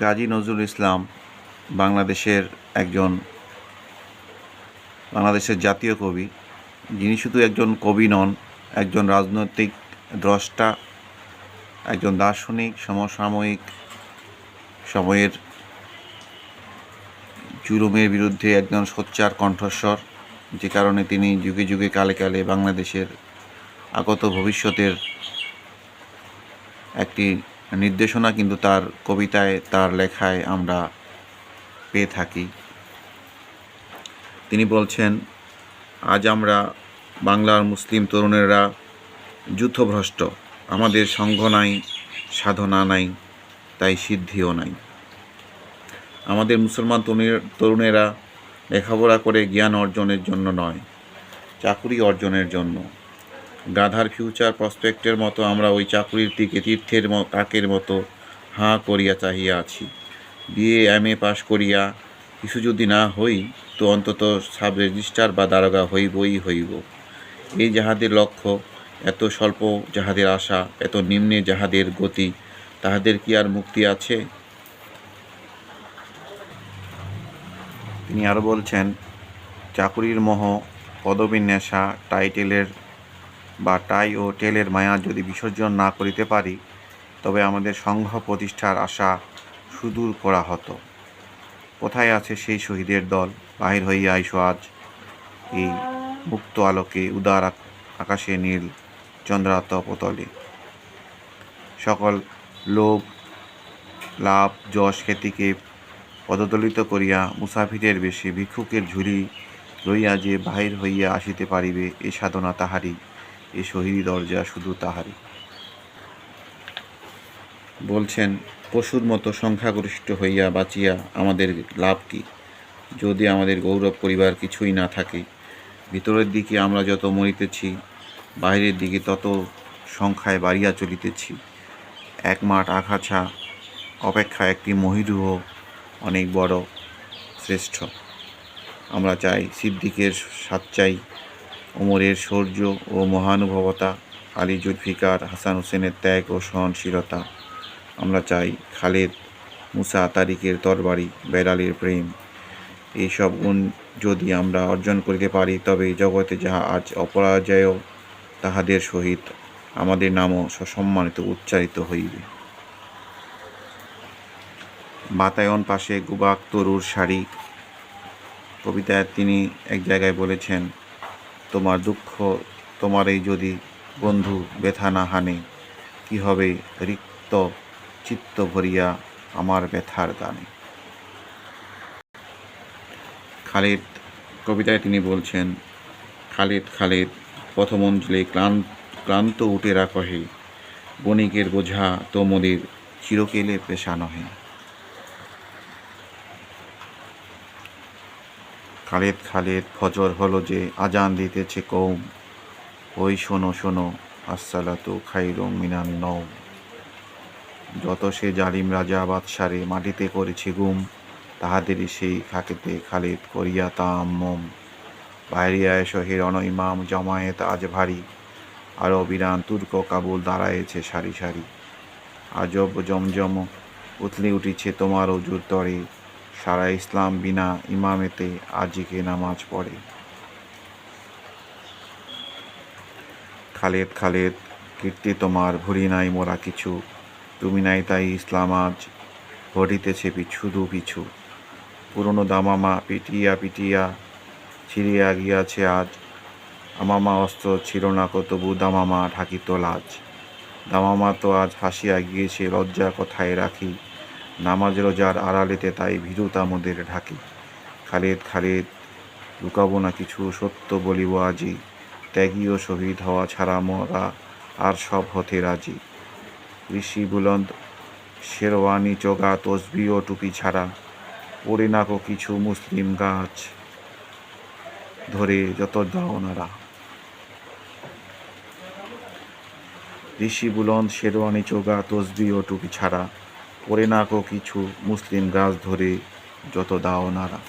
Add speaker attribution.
Speaker 1: কাজী নজরুল ইসলাম বাংলাদেশের একজন, বাংলাদেশের জাতীয় কবি। যিনি শুধু একজন কবি নন, একজন রাজনৈতিক দ্রষ্টা, একজন দার্শনিক, সমসাময়িক সময়ের জুলুমের বিরুদ্ধে একজন সোচ্চার কণ্ঠস্বর, যে কারণে তিনি যুগে যুগে কালে কালে বাংলাদেশের আগত ভবিষ্যতের একটি নির্দেশনা কিন্তু তার কবিতায়, তার লেখায় আমরা পেয়ে থাকি। তিনি বলছেন, আজ আমরা বাংলার মুসলিম তরুণেরা যুদ্ধভ্রষ্ট। আমাদের সঙ্গ নাই, সাধনা নাই, তাই সিদ্ধিও নাই। আমাদের মুসলমান তরুণের লেখাপড়া করে জ্ঞান অর্জনের জন্য নয়, চাকুরি অর্জনের জন্য। গাধার ফিউচার প্রসপেক্টের মতো আমরা ওই চাকুরির দিকে তীর্থের কাকের মতো হাঁ করিয়া চাহিয়া আছি। বিএ, এম এ পাশ করিয়া কিছু যদি না হই, তো অন্তত সাব রেজিস্টার বা দারোগা হইবই হইব। এই যাহাদের লক্ষ্য, এত স্বল্প যাহাদের আশা, এত নিম্নে যাহাদের গতি, তাহাদের কি আর মুক্তি আছে? তিনি আরও বলছেন, চাকুরির মোহ পদবীর নেশা টাইটেলের বা টাই ও টেলের মায়া যদি বিসর্জন না করিতে পারি, তবে আমাদের সংঘ প্রতিষ্ঠার আশা সুদূর করা হতো। কোথায় আছে সেই শহীদের দল? বাহির হইয়া আইসো আজ। এই মুক্ত আলোকে উদার আকাশে নীল চন্দ্রাত পতলে সকল লোভ, লাভ, যশ খ্যাতিকে পদদলিত করিয়া মুসাফিরের বেশে ভিক্ষুকের ঝুলি লইয়া যে বাহির হইয়া আসিতে পারিবে, এ সাধনা তাহারই। এ শহীদ দরজা শুধু তাহারই। বলছেন, পশুর মতো সংখ্যাগরিষ্ঠ হইয়া বাঁচিয়া আমাদের লাভ কি? যদি আমাদের গৌরব করিবার কিছুই না থাকে, ভিতরের দিকে আমরা যত মরিতেছি, বাইরের দিকে তত সংখ্যায় বাড়িয়া চলিতেছি। এক মাঠ আগাছা, অপেক্ষা একটি মহিরুহ অনেক বড়, শ্রেষ্ঠ। আমরা চাই সিদ্দিকের সাচ্চাই ওমরের শৌর্য ও মহানুভবতা, আলী জুলফিকার, হাসান হোসেনের ত্যাগ ও সহনশীলতা। আমরা চাই খালেদ, মুসা তারিকের তরবারি, বেলালের প্রেম। এইসব গুণ যদি আমরা অর্জন করিতে পারি তবে জগতে যাহা আজ অপরাজয়, তাহাদের সহিত আমাদের নামও সসম্মানিত উচ্চারিত হইবে। বাতায়ন পাশে গুবাক তরুর শাড়ি। কবিতায় তিনি এক জায়গায় বলেছেন তোমার দুঃখ তোমারই যদি বন্ধু ব্যথা না হানে, কি হবে রিক্ত চিত্ত ভরিয়া আমার ব্যথার গানে খালেদ, কবিতায় তিনি বলছেন, খালেদ খালেদ, পথমঞ্জলে ক্লান্ত ক্লান্ত উটেরা কহে, বণিকের বোঝা তোমদের চিরকেলে পেশা নহে। খালেদ খালেদ, ফজর হলো যে আজান দিতেছে কৌম ওই শোনো শোনো, আসসালাতু খাইরুম মিনান নৌ যত সে জালিম রাজা বাদশারে মাটিতে করেছে গুম, তাহাদেরই সেই খাকেতে খালেদ করিয়া তাম মোম বাইরিয়া শহের অন ইমাম, জমায়েত আজ ভারী। আরও বিরান তুর্ক কাবুল দাঁড়ায়েছে সারি সারি। আজব জমজম, উথলে উঠিছে তোমার অজুর তরে। সারা ইসলাম বিনা ইমামেতে আজিকে নামাজ পড়ে। খালেদ খালেদ, কীর্তি তোমার ভরি নাই মোরা কিছু। তুমি নাই তাই ইসলাম আজ ঘটিতেছে পিছু পিছু। পুরনো দামামা পিটিয়া পিটিয়া ছিড়িয়া গিয়াছে আজ। আমামা অস্ত্র ছিল না কতবু দামামা ঢাকিত লাজ। দামামা তো আজ হাসিয়া গিয়েছে, লজ্জা কথায় রাখি? নামাজ রোজার আড়ালেতে তাই ভীরুতা মোদের ঢাকি। খালেদ খালেদ, লুকাবো না কিছু সত্য বলিব আজি। ত্যাগী ও শহীদ হওয়া ছাড়া মরা আর সব হতে রাজি। ঋষি বুলন্দ, শেরওয়ানি চোগা তসবি ও টুপি ছাড়া পড়ে না কো কিছু মুসলিম গাছ ধরে যত দাও নারা ঋষি বুলন্দ, শেরওয়ানি চোগা তসবি ও টুপি ছাড়া পড়ে না কো কিছু মুসলিম গাছ ধরে যত দাও নারা